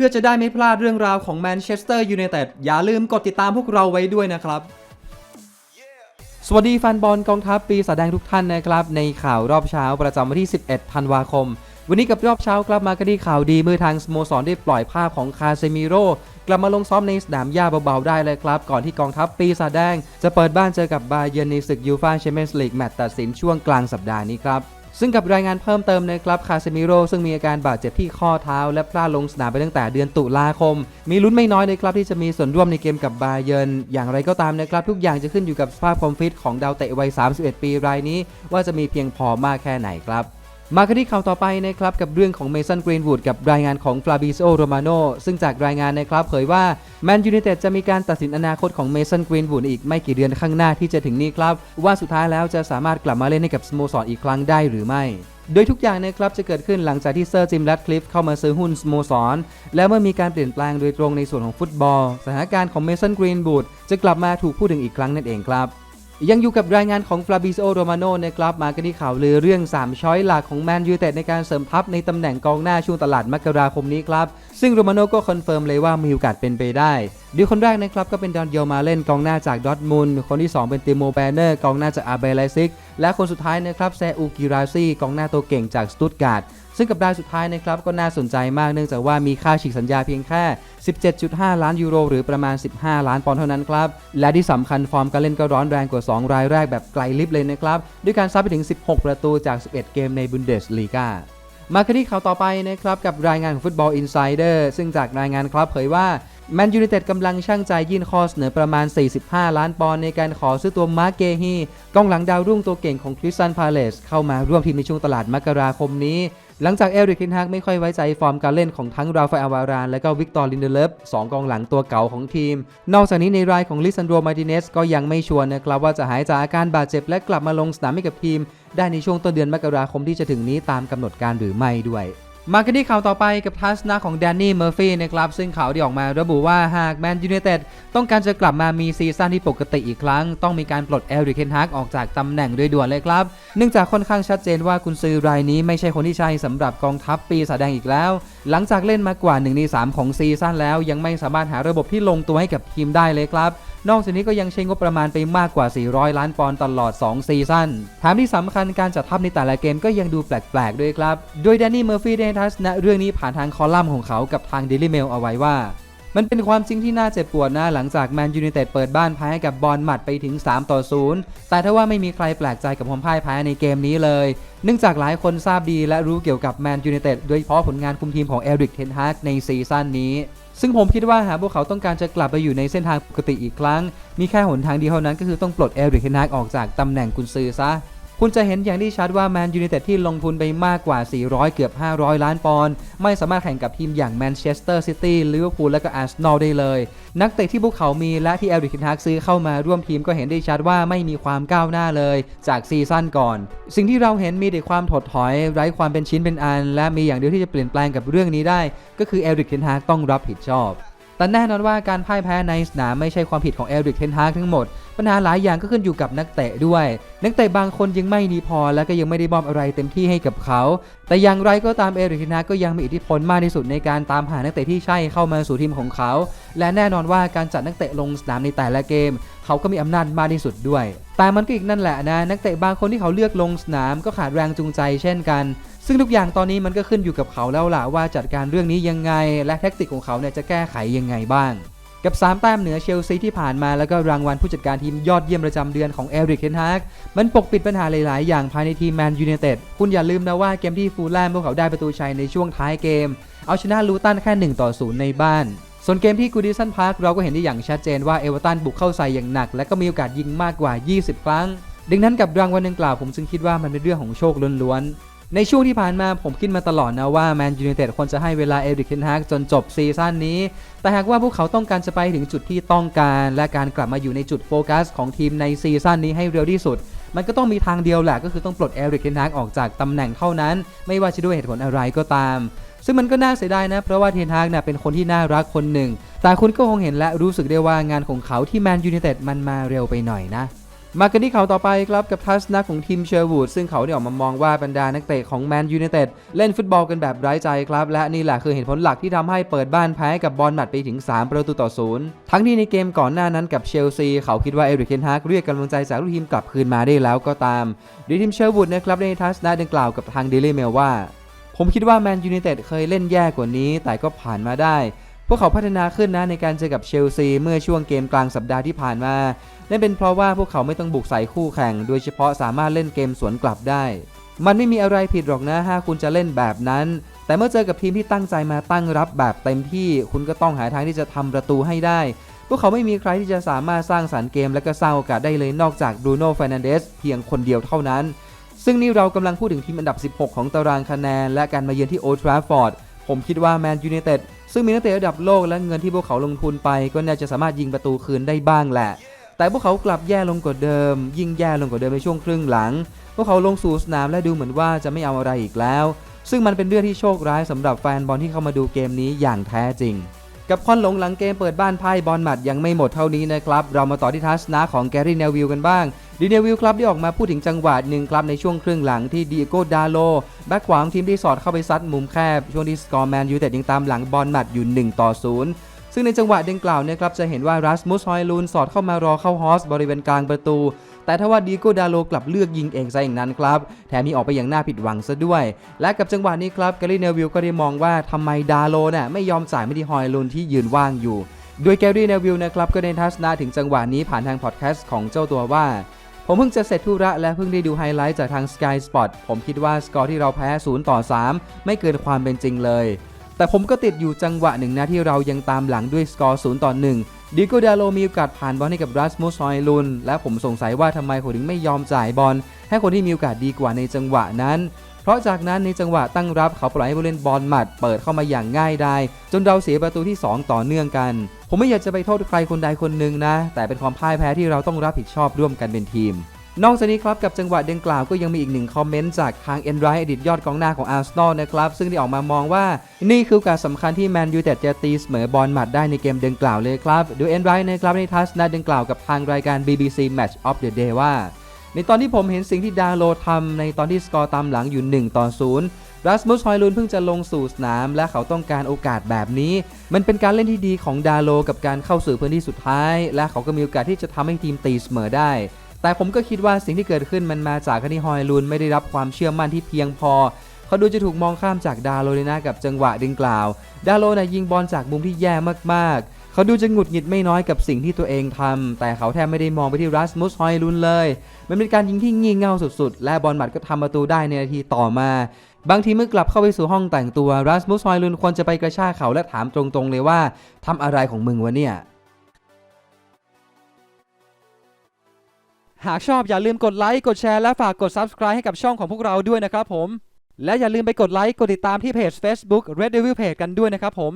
พื่อจะได้ไม่พลาดเรื่องราวของแมนเชสเตอร์ยูไนเต็ดอย่าลืมกดติดตามพวกเราไว้ด้วยนะครับ สวัสดีแฟนบอลกองทัพปีศาจแดงทุกท่านนะครับ ในข่าวรอบเช้าประจำวันที่ 11 ธันวาคม วันนี้กับรอบเช้ากลับมากันที่ข่าวดีเมื่อทางสโมสรได้ปล่อยภาพของคาเซมิโร่กลับมาลงซ้อมในสนามหญ้าเบาๆได้เลยครับ ก่อนที่กองทัพปีศาจแดง จะเปิดบ้านเจอกับบาเยิร์นในศึกยูฟ่าแชมเปี้ยนส์ลีกแมตช์ตัดสินช่วงกลางสัปดาห์นี้ครับ ซึ่งกับรายงานเพิ่มเติมนะครับคาเซมิโร่ซึ่งมีอาการบาดเจ็บที่ข้อเท้า และพลาดลงสนามไปตั้งแต่เดือนตุลาคม มีลุ้นไม่น้อยเลยครับที่จะมีส่วนร่วมในเกมกับบาเยิร์นอย่างไรก็ตามนะครับ ทุกอย่างจะขึ้นอยู่กับสภาพความฟิตของดาวเตะวัย 31 ปีรายนี้ ว่าจะมีเพียงพอมากแค่ไหนครับ มากันที่ข่าวต่อไปนะครับกับเรื่องของเมสันกรีนวูดกับรายงานของฟลาบิโอโรมาโนซึ่งจากรายงานนะครับเผยว่าแมนยู i นเต็ดจะมีการตัดสินอนาคตของเมสันกรีนวูดอีกไม่กี่เดือนข้างหน้าที่จะถึงนี้ครับ ว่าสุดท้ายแล้วจะสามารถกลับมาเล่นให้กับสโมสรอีกครั้งได้หรือไม่โดยทุกอย่างนะครับจะเกิดขึ้นหลังจากที่เซอร์จิมแรดคลิฟเข้ามาซื้อหุ้นสโมสร และเมื่อมีการเปลี่ยนแปลงโดยตรงในส่วนของฟุตบอล สถานการณ์ของเมสันกรีนวูดจะกลับมาถูกพูดถึงอีกครั้งนั่นเองครับ ยังอยู่กับรายงานของฟลาบิโอโรมาโนนะครับมากันที่ข่าวลือเรื่อง 3 ช้อยหลักของแมนยูเต็ดในการเสริมทัพในตำแหน่งกองหน้าช่วงตลาดมกราคมนี้ครับ ซึ่งโรมาโนก็คอนเฟิร์มเลยว่ามีโอกาสเป็นไปได้ดยคนแรกนะครับก็เป็นดอนเยลมาเล่นกองหน้าจากดอทมุนคนที่ 2 เป็นติโมแบนเนอร์กองหน้าจากอาเบลไลซิก และคนสุดท้ายนะครับแซอูกิราซีกองหน้าตัวเก่งจากสตุตการ์ด ซึ่งกับรายสุดท้ายนะครับก็น่าสนใจมากเนื่องจากว่ามีค่าฉีกสัญญาเพียงแค่ 17.5 ล้านยูโร หรือประมาณ 15 ล้านปอนด์เท่านั้นครับ และที่สำคัญฟอร์มการเล่นก็ร้อนแรงกว่า 2 รายแรกแบบไกลลิฟต์เลยนะครับ ด้วยการซัดไปถึง 16 ประตูจาก 11 เกมในบุนเดสลีกามากันที่ข่าวต่อไปนะครับกับรายงานของฟุตบอลอินไซเดอร์ซึ่งจากรายงานครับเผยว่าแมนยูไนเต็ดกำลังช่างใจยื่นข้อเสนอประมาณ 45 ล้านปอนด์ในการขอซื้อตัวมาร์เกฮีกองหลังดาวรุ่งตัวเก่งของคริสตันพาเลสเข้ามาร่วมทีมในช่วงตลาดมกราคมนี้ หลังจากเอริกเทนฮากไม่ค่อยไว้ใจฟอร์มการเล่นของทั้งราฟาเอลวาราน และก็วิกตอร์ลินเดเลฟสองกองหลังตัวเก่าของทีม นอกจากนี้ในรายของลิซันโดมาติเนสก็ยังไม่ชัวร์นะครับว่าจะหายจากอาการบาดเจ็บและกลับมาลงสนามให้กับทีม ได้ในช่วงต้นเดือนมกราคมที่จะถึงนี้ตามกำหนดการหรือไม่ด้วย มากันที่ข่าวต่อไปกับทัศนะของแดนนี่เมอร์ฟี่นะครับซึ่งข่าวที่ออกมาระบุว่าหากแมนยูไนเต็ดต้องการจะกลับมามีซีซั่นที่ปกติอีกครั้ง ต้องมีการปลดเอลริเคนฮักออกจากตำแหน่งโดยด่วนเลยครับ เนื่องจากค่อนข้างชัดเจนว่ากุนซือรายนี้ไม่ใช่คนที่ใช่สำหรับกองทัพปีศาจแดงอีกแล้ว หลังจากเล่นมากว่า1ใน3ของซีซั่นแล้ว ยังไม่สามารถหาระบบที่ลงตัวให้กับทีมได้เลยครับนอกจากนี้ก็ยังใช้งบประมาณไปมากกว่า 400 ล้านปอนด์ตลอด 2 ซีซั่นแถมที่สำคัญการจัดทัพในแต่ละเกมก็ยังดูแปลกๆ ด้วยครับ โดยแดนนี่เมอร์ฟี่ได้ทัศนะเรื่องนี้ผ่านทางคอลัมน์ของเขากับทาง Daily Mail เอาไว้ว่ามันเป็นความจริงที่น่าเจ็บปวดนะหลังจากแมนยู i นเต็ดเปิดบ้านแพ้กับบอลหมัดไปถึง 3 ต่อ 0 แต่ถ้าว่าไม่มีใครแปลกใจกับความพ่ายแพ้ในเกมนี้เลย เนื่องจากหลายคนทราบดีและรู้เกี่ยวกับแมนยู i นเต็ดโดยเฉพาะผลงานคุมทีมของเอริกเทนฮากในซีซั่นนี้ ซึ่งผมคิดว่าหากพวกเขาต้องการจะกลับไปอยู่ในเส้นทางปกติอีกครั้ง มีแค่หนทางเดียวเท่านั้นก็คือต้องปลดเอริกเทนฮากออกจากตำแหน่งกุนซือซะ คุณจะเห็นอย่างที่ชัดว่าแมนยูไนเต็ดที่ลงทุนไปมากกว่า 400 เกือบ 500 ล้านปอนด์ไม่สามารถแข่งกับทีมอย่างแมนเชสเตอร์ซิตี้ลิเวอร์พูลและก็อาร์เซนอลได้เลย นักเตะที่พวกเขามีและที่เอริกเทนฮากซื้อเข้ามาร่วมทีมก็เห็นได้ชัดว่าไม่มีความก้าวหน้าเลยจากซีซั่นก่อน สิ่งที่เราเห็นมีแต่ความถดถอย ไร้ความเป็นชิ้นเป็นอัน และมีอย่างเดียวที่จะเปลี่ยนแปลงกับเรื่องนี้ได้ ก็คือเอริกเทนฮากต้องรับผิดชอบ แต่แน่นอนว่าการพ่ายแพ้ในสนามไม่ใช่ความผิดของเอริกเทนฮากทั้งหมด ปัญหาหลายอย่างก็ขึ้นอยู่กับนักเตะด้วย นักเตะบางคนยังไม่ดีพอ และก็ยังไม่ได้มอบอะไรเต็มที่ให้กับเขา แต่อย่างไรก็ตามเอริกเทนฮากก็ยังมีอิทธิพลมากที่สุดในการตามหานักเตะที่ใช่เข้ามาสู่ทีมของเขา และแน่นอนว่าการจัดนักเตะลงสนามในแต่ละเกม เขาก็มีอำนาจมากที่สุดด้วย แต่มันก็อีกนั่นแหละนะ นักเตะบางคนที่เขาเลือกลงสนามก็ขาดแรงจูงใจเช่นกัน ซึ่งทุกอย่างตอนนี้มันก็ขึ้นอยู่กับเขาแล้วล่ะว่าจัดการเรื่องนี้ยังไง และแท็กติกของเขาเนี่ยจะแก้ไขยังไงบ้าง กับ 3 แต้มเหนือเชลซีที่ผ่านมาแล้วก็รางวัลผู้จัดการทีมยอดเยี่ยมประจำเดือนของเอริกเทนฮากมันปกปิดปัญหาหลาย ๆ อย่างภายในทีมแมนยู i นเต็ดคุณอย่าลืมนะว่าเกมที่ฟูลแลมพวกเขาได้ประตูชัยในช่วงท้ายเกม เอาชนะลูตันแค่ 1 ต่อ 0 ในบ้านส่วนเกมที่กูดิสันพาร์คเราก็เห็นได้อย่างชัดเจนว่าเอเวอร์ตันบุกเข้าใส่อย่างหนัก และก็มีโอกาสยิงมากกว่า 20 ครั้ง ดังนั้นกับรางวัลดังกล่าวผมจึงคิดว่ามันเป็นเรื่องของโชคล้วน ในช่วงที่ผ่านมาผมคิดมาตลอดนะว่าแมนยู i นเต็ดควรจะให้เวลาเอริกเทนฮากจนจบซีซั่นนี้ แต่หากว่าพวกเขาต้องการจะไปถึงจุดที่ต้องการ และการกลับมาอยู่ในจุดโฟกัสของทีมในซีซั่นนี้ให้เร็วที่สุด มันก็ต้องมีทางเดียวแหละก็คือต้องปลดเอริกเทนฮากออกจากตำแหน่งเท่านั้น ไม่ว่าจะด้วยเหตุผลอะไรก็ตาม ซึ่งมันก็น่าเสียดายนะ เพราะว่าเทนฮากเนี่ยเป็นคนที่น่ารักคนหนึ่ง แต่คุณก็คงเห็นและรู้สึกได้ว่างานของเขาที่แมนยู i นเต็ดมันมาเร็วไปหน่อยนะ มากันที่ข่าวต่อไปครับกับทัศนะของทีมเชอร์วูดซึ่งเขาได้ออกมามองว่าบรรดานักเตะของแมนยู i นเต็ดเล่นฟุตบอลกันแบบไร้ใจครับ และนี่แหละคือเหตุผลหลักที่ทำให้เปิดบ้านแพ้กับบอลหมัดไปถึง 3 ประตูต่อศูนย์ทั้งที่ในเกมก่อนหน้านั้นกับเชลซี เขาคิดว่าเอริกเทนฮากเรียกกำลังใจจากลูกทีมกลับคืนมาได้แล้วก็ตามโดยทีมเชอร์วูดนะครับในทัศนะดังกล่าวกับทางเดลี่เมลว่า ผมคิดว่าแมนยู i นเต็ดเคยเล่นแย่กว่านี้ แต่ก็ผ่านมาได้ พวกเขาพัฒนาขึ้นนะในการเจอกับเชลซีเมื่อช่วงเกมกลางสัปดาห์ที่ผ่านมานั่นเป็นเพราะว่าพวกเขาไม่ต้องบุกใส่คู่แข่ง โดยเฉพาะสามารถเล่นเกมสวนกลับได้ มันไม่มีอะไรผิดหรอกนะถ้าคุณจะเล่นแบบนั้น แต่เมื่อเจอกับทีมที่ตั้งใจมาตั้งรับแบบเต็มที่ คุณก็ต้องหาทางที่จะทำประตูให้ได้ พวกเขาไม่มีใครที่จะสามารถสร้างสรรค์เกมและก็สร้างโอกาสได้เลยนอกจากบรูโน่ฟ r น a นเดสเพียงคนเดียวเท่านั้น ซึ่งนี่เรากำลังพูดถึงทีมอันดับ 16 ของตารางคะแนน และการมาเยือนที่โอทราฟอร์ด ผมคิดว่าแมนยู i นเต็ด ซึ่งมีนักเตะระดับโลกและเงินที่พวกเขาลงทุนไป ก็น่าจะสามารถยิงประตูคืนได้บ้างแหละ แต่พวกเขากลับแย่ลงกว่าเดิม ยิ่งแย่ลงกว่าเดิมในช่วงครึ่งหลัง พวกเขาลงสู่สนามและดูเหมือนว่าจะไม่เอาอะไรอีกแล้ว ซึ่งมันเป็นเรื่องที่โชคร้ายสำหรับแฟนบอลที่เข้ามาดูเกมนี้อย่างแท้จริง กับควันหลงหลังเกมเปิดบ้านไพ่บอลหมัดยังไม่หมดเท่านี้นะครับ เรามาต่อที่ทัศนะของแกรี่เนวิลกันบ้าง ดีเนวิลครับได้ออกมาพูดถึงจังหวะหนึ่งครับในช่วงครึ่งหลังที่ดีโก้ดาโลแบ็กขวาของทีมที่สอดเข้าไปซัดมุมแคบ ช่วงที่สกอร์แมนยูแต่ยังตามหลังบอลหมัดอยู่1ต่อ0ซึ่งในจังหวะดังกล่าวนะครับจะเห็นว่ารัสมุสฮอยลูนสอดเข้ามารอเข้าฮอสบริเวณกลางประตู แต่ทว่าดีโก้ดาโลกลับเลือกยิงเองซะอย่างนั้นครับแถมมีออกไปอย่างน่าผิดหวังซะด้วย และกับจังหวะนี้ครับแกรี่เนวิลก็ได้มองว่าทำไมดาโลน่ะไม่ยอมจ่ายไม่ที่ฮอยลูนที่ยืนว่างอยู่โดยแกรี่เนวิลนะครับก็ได้ทัศนะถึงจังหวะนี้ผ่านทางพอดแคสต์ของเจ้าตัวว่า ผมเพิ่งจะเสร็จธุระและเพิ่งได้ดูไฮไลท์จากทาง Sky Sport ผมคิดว่าสกอร์ที่เราแพ้ 0 ต่อ 3 ไม่เกินความเป็นจริงเลย แต่ผมก็ติดอยู่จังหวะหนึ่งนะที่เรายังตามหลังด้วยสกอร์ 0 ต่อ 1 ดิโกดาโลมีโอกาสผ่านบอลให้กับรัสมุสฮอยลุน และผมสงสัยว่าทำไมเขาถึงไม่ยอมจ่ายบอลให้คนที่มีโอกาสดีกว่าในจังหวะนั้น ราะจากนั้นในจังหวะตั้งรับเขาปล่อยให้ผู้เล่นบอลหมัดเปิดเข้ามาอย่างง่ายดายจนเราเสียประตูที่ 2 ต่อเนื่องกัน ผมไม่อยากจะไปโทษใครคนใดคนหนึ่งนะ แต่เป็นความพ่ายแพ้ที่เราต้องรับผิดชอบร่วมกันเป็นทีมนอกจากนี้ครับกับจังหวะดังกล่าวก็ยังมีอีกหนึ่งคอมเมนต์จากทางเอ็นไรอดีตยอดกองหน้าของอาร์เซนอลนะครับซึ่งได้ออกมามองว่านี่คือกาสสำคัญที่แมนยูแต่จะตีเสมอบอลหมัดได้ในเกมดังกล่าวเลยครับโดยเอ็นไรนะครับในทัศนะดังกล่าวกับทางรายการ BBC Match of the Day ว่า ในตอนที่ผมเห็นสิ่งที่ดาโลทำในตอนที่สกอร์ตามหลังอยู่ 1 ต่อ 0 รัสมุสฮอยลูนเพิ่งจะลงสู่สนาม และเขาต้องการโอกาสแบบนี้ มันเป็นการเล่นที่ดีของดาโลกับการเข้าสู่พื้นที่สุดท้าย และเขาก็มีโอกาสที่จะทำให้ทีมตีเสมอได้ แต่ผมก็คิดว่าสิ่งที่เกิดขึ้นมันมาจากที่ฮอยลูนไม่ได้รับความเชื่อมั่นที่เพียงพอเขาดูจะถูกมองข้ามจากดาโลเลยนะกับจังหวะดังกล่าว ดาโลนะยิงบอลจากมุมที่แย่มากๆ เขาดูจะหงุดหงิดไม่น้อยกับสิ่งที่ตัวเองทำแต่เขาแทบไม่ได้มองไปที่รัสมุสฮอยลุนเลย มันเป็นการยิงที่งี่เง่าสุดๆ และบอลหมัดก็ทำประตูได้ในนาทีต่อมา บางทีเมื่อกลับเข้าไปสู่ห้องแต่งตัวรัสมุสฮอยลุนควรจะไปกระชากเขาและถามตรงๆเลยว่าทำอะไรของมึงวะเนี่ยหากชอบอย่าลืมกดไลค์กดแชร์และฝากกด Subscribe ให้กับช่องของพวกเราด้วยนะครับผม และอย่าลืมไปกดไลค์กดติดตามที่เพจ Facebook Red Devil Page กันด้วยนะครับผม